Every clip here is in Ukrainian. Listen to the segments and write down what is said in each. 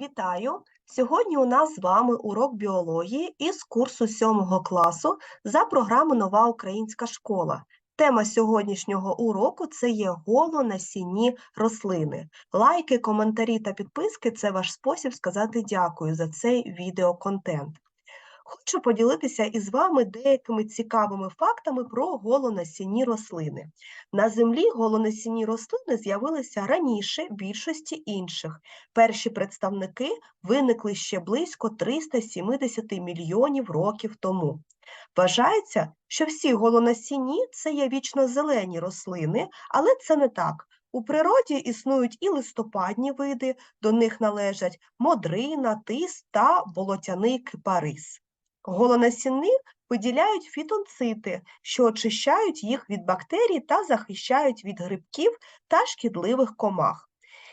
Вітаю! Сьогодні у нас з вами урок біології із курсу 7 класу за програмою Нова українська школа. Тема сьогоднішнього уроку це є голонасінні рослини. Лайки, коментарі та підписки це ваш спосіб сказати дякую за цей відеоконтент. Хочу поділитися із вами деякими цікавими фактами про голонасінні рослини. На землі голонасінні рослини з'явилися раніше більшості інших. Перші представники виникли ще близько 370 мільйонів років тому. Вважається, що всі голонасінні це є вічнозелені рослини, але це не так. У природі існують і листопадні види, до них належать модрина, тис та болотяний кипарис. Голонасінних виділяють фітонцити, що очищають їх від бактерій та захищають від грибків та шкідливих комах.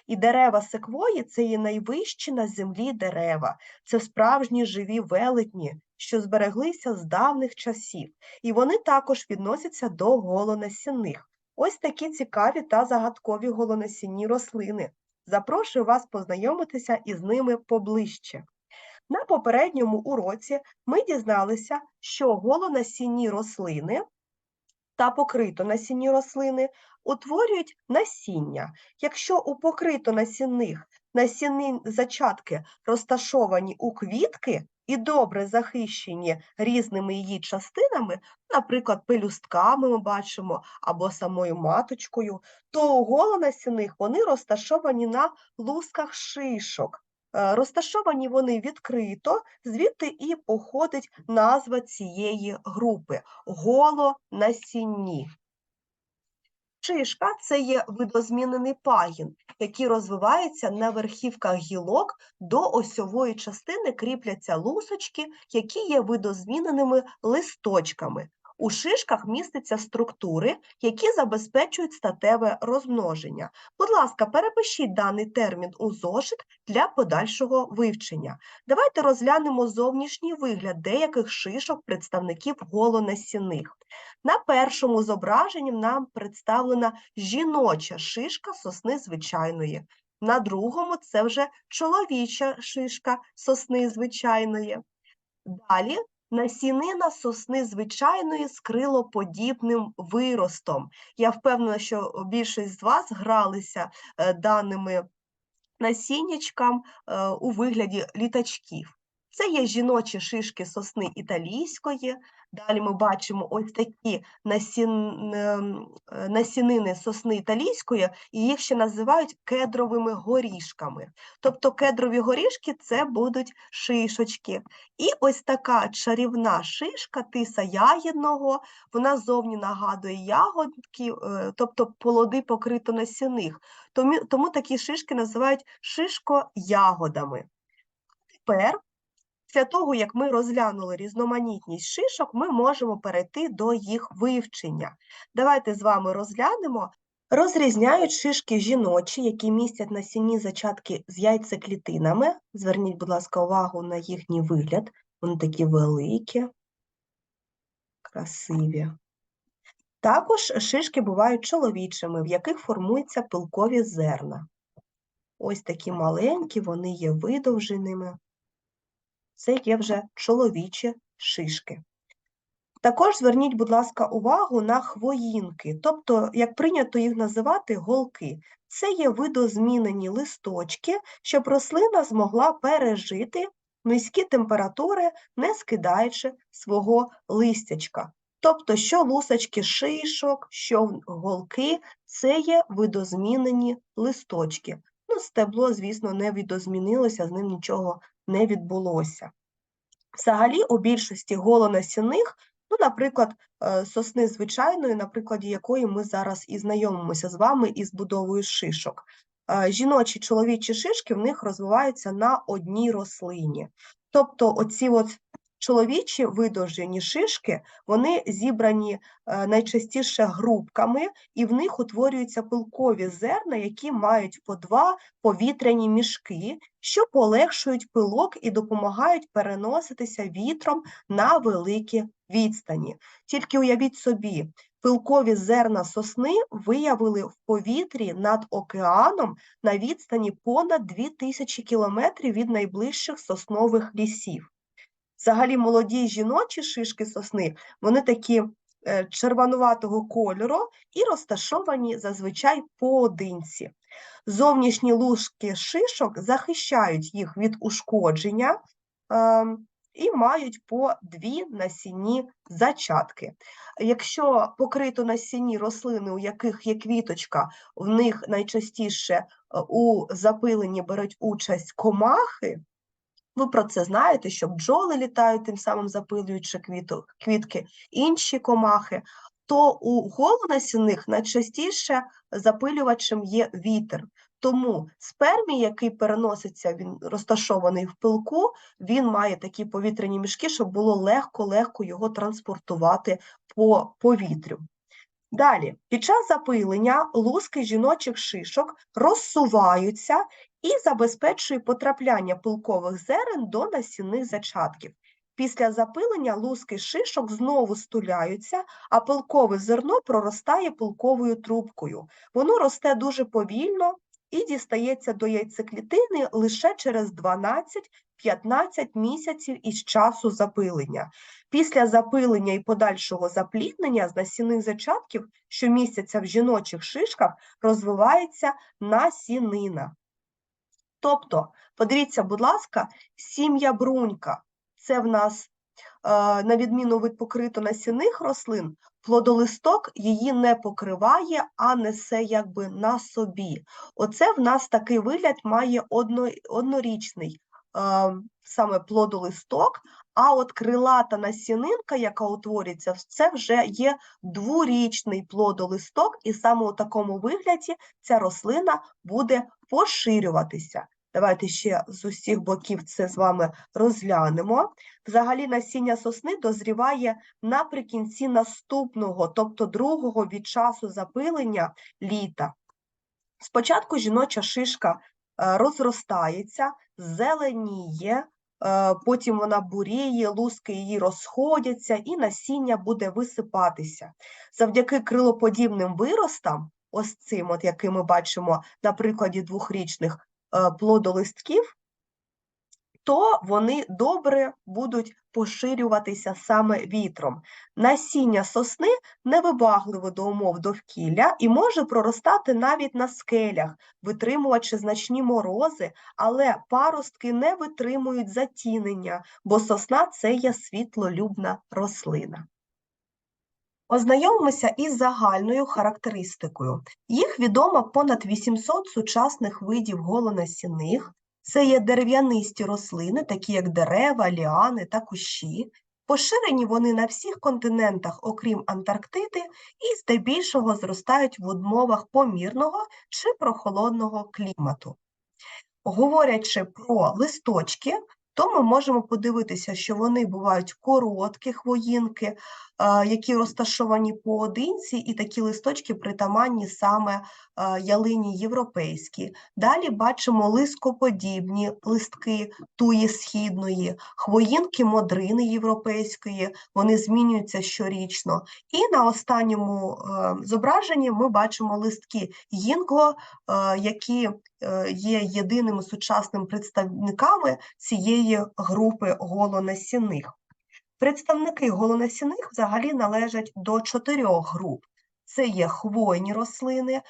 І дерева секвої це є найвищі на землі дерева, це справжні живі велетні, що збереглися з давних часів, і вони також відносяться до голонасінних. Ось такі цікаві та загадкові голонасінні рослини. Запрошую вас познайомитися із ними поближче. На попередньому уроці ми дізналися, що голонасінні рослини та покритонасінні рослини утворюють насіння. Якщо у покритонасінних насінні зачатки розташовані у квітки і добре захищені різними її частинами, наприклад, пелюстками ми бачимо, або самою маточкою, то у голонасінних вони розташовані на лусках шишок. Е, Розташовані вони відкрито, звідти і походить назва цієї групи голонасінні. Шишка це є видозмінений пагін, який розвивається на верхівках гілок, до осьової частини кріпляться лусочки, які є видозміненими листочками. У шишках містяться структури, які забезпечують статеве розмноження. Будь ласка, перепишіть даний термін у зошит для подальшого вивчення. Давайте розглянемо зовнішній вигляд деяких шишок представників голонасінних. На першому зображенні нам представлена жіноча шишка сосни звичайної. На другому це вже чоловіча шишка сосни звичайної. Далі насінина сосни звичайної з крилоподібним виростом. Я впевнена, що більшість з вас гралися е, даними насіннячкам е, у вигляді літачків. Це є жіночі шишки сосни італійської. Далі ми бачимо ось такі насін... ем, е, насінини сосни італійської, і їх ще називають кедровими горішками. Тобто кедрові горішки це будуть шишочки. І ось така чарівна шишка тиса ягідного, вона зовні нагадує ягодки, е, тобто плоди покрито насінних. Тому такі шишки називають шишко-ягодами. Тепер Після того, як ми розглянули різноманітність шишок, ми можемо перейти до їх вивчення. Давайте з вами розглянемо. Розрізняють шишки жіночі, які містять насінні зачатки з яйцеклітинами. Зверніть, будь ласка, увагу на їхній вигляд. Вони такі великі, красиві. Також шишки бувають чоловічими, в яких формуються пилкові зерна. Ось такі маленькі, вони є видовженими це є вже чоловічі шишки. Також зверніть, будь ласка, увагу на хвоїнки, тобто, як прийнято їх називати, голки. Це є видозмінені листочки, щоб рослина змогла пережити низькі температури, не скидаючи свого листячка. Тобто, що лусочки шишок, що голки це є видозмінені листочки. Ну, стебло, звісно, не видозмінилося, з ним нічого не відбулося. Взагалі, у більшості голонасінних, ну, наприклад, е, сосни звичайної, на прикладі якої ми зараз і знайомимося з вами із будовою шишок. Е, жіночі чоловічі шишки в них розвиваються на одній рослині. Тобто, оці от Чоловічі видовжені шишки, вони зібрані е, найчастіше грубками, і в них утворюються пилкові зерна, які мають по два повітряні мішки, що полегшують пилок і допомагають переноситися вітром на великі відстані. Тільки уявіть собі, Пилкові зерна сосни виявили в повітрі над океаном на відстані понад 2000 кілометрів від найближчих соснових лісів. Взагалі, молоді жіночі шишки сосни, вони такі е, червонуватого кольору і розташовані зазвичай поодинці. Зовнішні лужки шишок захищають їх від ушкодження ем, і мають по дві насінні зачатки. Якщо покрито насінні рослини, у яких є квіточка, в них найчастіше е, у запиленні беруть участь комахи. Ви про це знаєте, що бджоли літають, тим самим запилюючи квіту, квітки, інші комахи, то у голонасінних найчастіше запилювачем є вітер. Тому спермій, який переноситься, він розташований в пилку, він має такі повітряні мішки, щоб було легко-легко його транспортувати по повітрю. Далі, під час запилення луски жіночих шишок розсуваються і забезпечує потрапляння пилкових зерен до насінних зачатків. Після запилення луски шишок знову стуляються, а пилкове зерно проростає пилковою трубкою. Воно росте дуже повільно і дістається до яйцеклітини лише через 12-15 місяців із часу запилення. Після запилення і подальшого запліднення з насінних зачатків, що містяться в жіночих шишках, розвивається насінина. Тобто, подивіться, будь ласка, сім'я брунька це в нас, е, на відміну від покрито насінних рослин, плодолисток її не покриває, а несе якби на собі. Оце в нас такий вигляд має однорічний саме плодолисток, а от крилата насінинка, яка утворюється, це вже є дворічний плодолисток, і саме у такому вигляді ця рослина буде поширюватися. Давайте ще з усіх боків це з вами розглянемо. Взагалі насіння сосни дозріває наприкінці наступного, тобто другого від часу запилення літа. Спочатку жіноча шишка розростається, зеленіє, е, потім вона буріє, луски її розходяться, і насіння буде висипатися. Завдяки крилоподібним виростам, ось цим, от який ми бачимо на прикладі двохрічних е, плодолистків, то вони добре будуть поширюватися саме вітром. Насіння сосни невибагливо до умов довкілля і може проростати навіть на скелях, витримуючи значні морози, але паростки не витримують затінення, бо сосна це є світлолюбна рослина. Ознайомимося із загальною характеристикою. Їх відомо понад 800 сучасних видів голонасінних. Це є дерев'янисті рослини, такі як дерева, ліани та кущі. Поширені вони на всіх континентах, окрім Антарктиди, і здебільшого зростають в умовах помірного чи прохолодного клімату. Говорячи про листочки, то ми можемо подивитися, що вони бувають короткі хвоїнки, які розташовані поодинці, і такі листочки притаманні саме ялині європейській. Далі бачимо лископодібні листки туї східної, хвоїнки модрини європейської, вони змінюються щорічно. І на останньому зображенні ми бачимо листки гінго, які е, є єдиними сучасними представниками цієї групи голонасінних. Представники голонасінних взагалі належать до чотирьох груп. Це є хвойні рослини, е,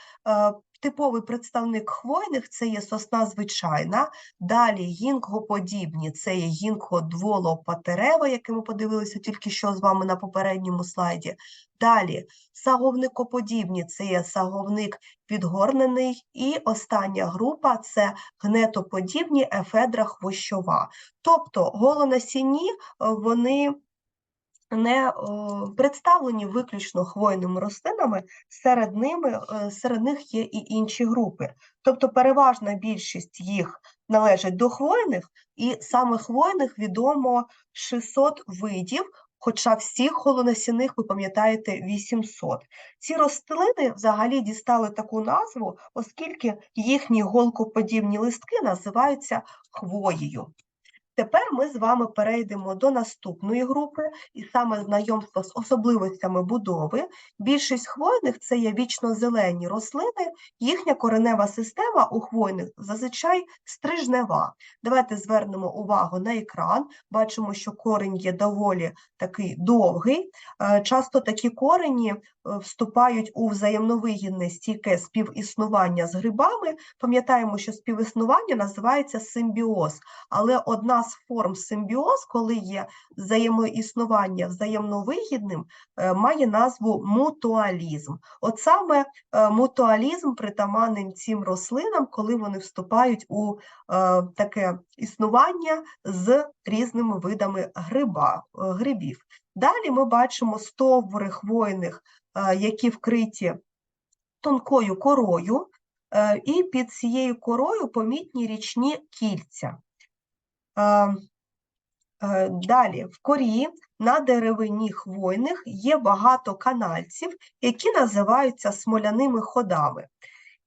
типовий представник хвойних це є сосна звичайна, далі гінгоподібні це є гінгодволопатерева, яке ми подивилися тільки що з вами на попередньому слайді. Далі саговникоподібні це є саговник підгорнений, і остання група це гнетоподібні ефедра хвощова. Тобто голонасінні вони не представлені виключно хвойними рослинами, серед ними, е, серед них є і інші групи. Тобто переважна більшість їх належить до хвойних, і саме хвойних відомо 600 видів, хоча всіх холонасінних, ви пам'ятаєте, 800. Ці рослини взагалі дістали таку назву, оскільки їхні голкоподібні листки називаються хвоєю. Тепер ми з вами перейдемо до наступної групи, і саме знайомство з особливостями будови. Більшість хвойних це є вічно-зелені рослини, їхня коренева система у хвойних зазвичай стрижнева. Давайте звернемо увагу на екран. Бачимо, що корінь є доволі такий довгий. Е, Часто такі корені е, вступають у взаємновигідне стійке співіснування з грибами. Пам'ятаємо, що співіснування називається симбіоз, але одна з форм симбіоз, коли є взаємоіснування взаємновигідним, е, має назву мутуалізм. От саме е, мутуалізм притаманним цим рослинам, коли вони вступають у е, таке існування з різними видами гриба, грибів. Далі ми бачимо стовбури хвойних, які вкриті тонкою корою, і під цією корою помітні річні кільця. Е, Далі в корі на деревині хвойних є багато канальців, які називаються смоляними ходами.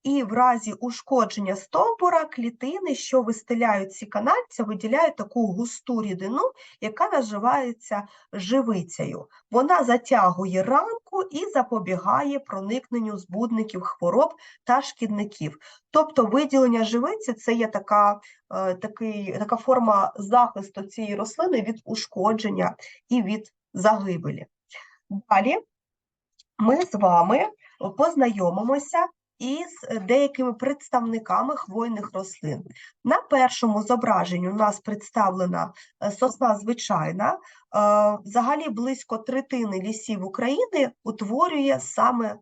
І в разі ушкодження стовбура клітини, що вистеляють ці канальця, виділяють таку густу рідину, яка називається живицею. Вона затягує і запобігає проникненню збудників хвороб та шкідників. Тобто виділення живиці це є така, е, такий, така форма захисту цієї рослини від ушкодження і від загибелі. Далі ми з вами познайомимося із деякими представниками хвойних рослин. На першому зображенні у нас представлена е, сосна звичайна. Е, Взагалі близько третини лісів України утворює саме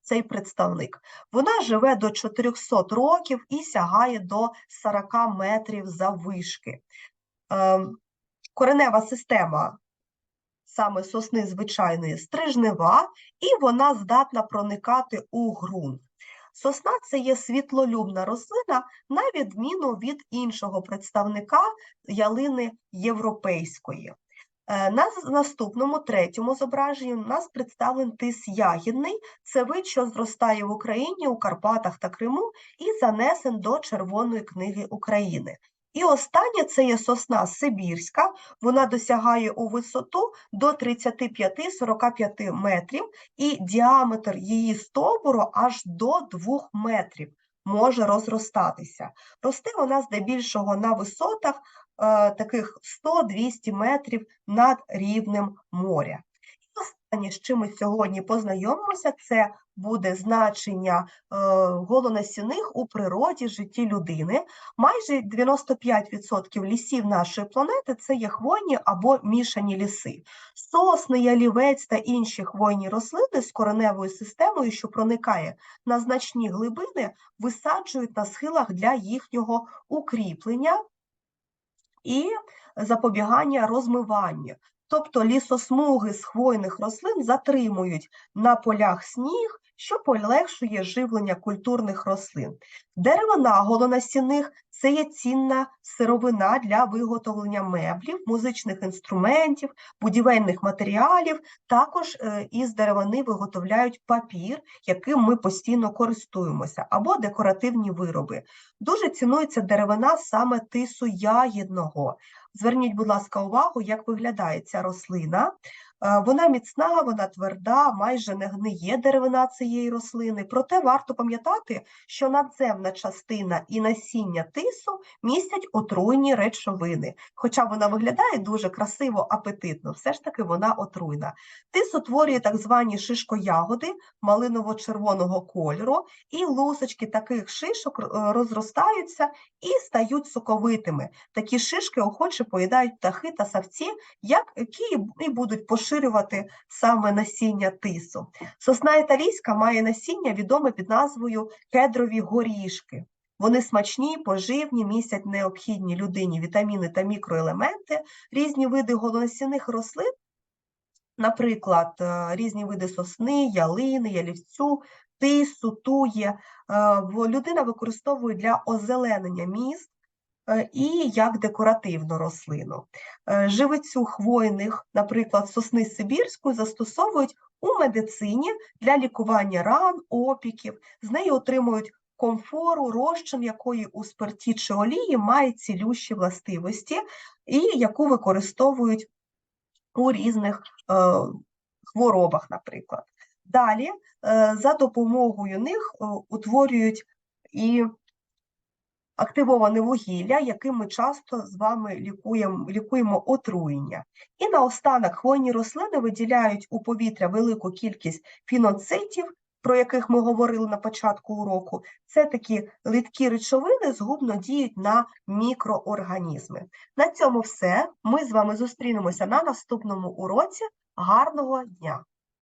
цей представник. Вона живе до 400 років і сягає до 40 метрів заввишки. Е, Коренева система саме сосни звичайної стрижнева, і вона здатна проникати у ґрунт. Сосна це є світлолюбна рослина, на відміну від іншого представника ялини європейської. Е, На наступному третьому зображенні у нас представлен тис ягідний. Це вид, що зростає в Україні, у Карпатах та Криму і занесен до Червоної книги України. І останнє це є сосна сибірська, вона досягає у висоту до 35-45 метрів, і діаметр її стовбуру аж до 2 метрів може розростатися. Росте вона здебільшого на висотах е, таких 100-200 метрів над рівнем моря. З чим ми сьогодні познайомимося, це буде значення е, голонасінних у природі, житті людини. Майже 95% лісів нашої планети це є хвойні або мішані ліси. Сосни, ялівець та інші хвойні рослини з кореневою системою, що проникає на значні глибини, висаджують на схилах для їхнього укріплення і запобігання розмивання. Тобто лісосмуги з хвойних рослин затримують на полях сніг, що полегшує живлення культурних рослин. Деревина голонасінних це є цінна сировина для виготовлення меблів, музичних інструментів, будівельних матеріалів. Також е, із деревини виготовляють папір, яким ми постійно користуємося, або декоративні вироби. Дуже цінується деревина саме тису ягідного. Зверніть, будь ласка, увагу, як виглядає ця рослина. Е, Вона міцна, вона тверда, майже не гниє деревина цієї рослини. Проте варто пам'ятати, що надземна частина і насіння тису містять отруйні речовини. Хоча вона виглядає дуже красиво, апетитно, все ж таки вона отруйна. Тис утворює так звані шишкоягоди малиново-червоного кольору, і лусочки таких шишок е, розростаються і стають соковитими. Такі шишки охоче поїдають птахи та савці, які і будуть поширювати саме насіння тису. Сосна італійська має насіння відоме під назвою кедрові горішки. Вони смачні, поживні, містять необхідні людині вітаміни та мікроелементи, різні види голонасінних рослин, наприклад, е, різні види сосни, ялини, ялівцю, тису, тує, е, людина використовує для озеленення міст і як декоративну рослину. Е, Живицю хвойних, наприклад, сосни сибірської, застосовують у медицині для лікування ран, опіків. З неї отримують комфору, розчин якої у спирті чи олії має цілющі властивості, і яку використовують у різних е, хворобах, наприклад. Далі, е, за допомогою них е, утворюють і активоване вугілля, яким ми часто з вами лікуємо, лікуємо отруєння. І наостанок хвойні рослини виділяють у повітря велику кількість фіноцитів, про яких ми говорили на початку уроку. Це такі литкі речовини згубно діють на мікроорганізми. На цьому все. Ми з вами зустрінемося на наступному уроці. Гарного дня!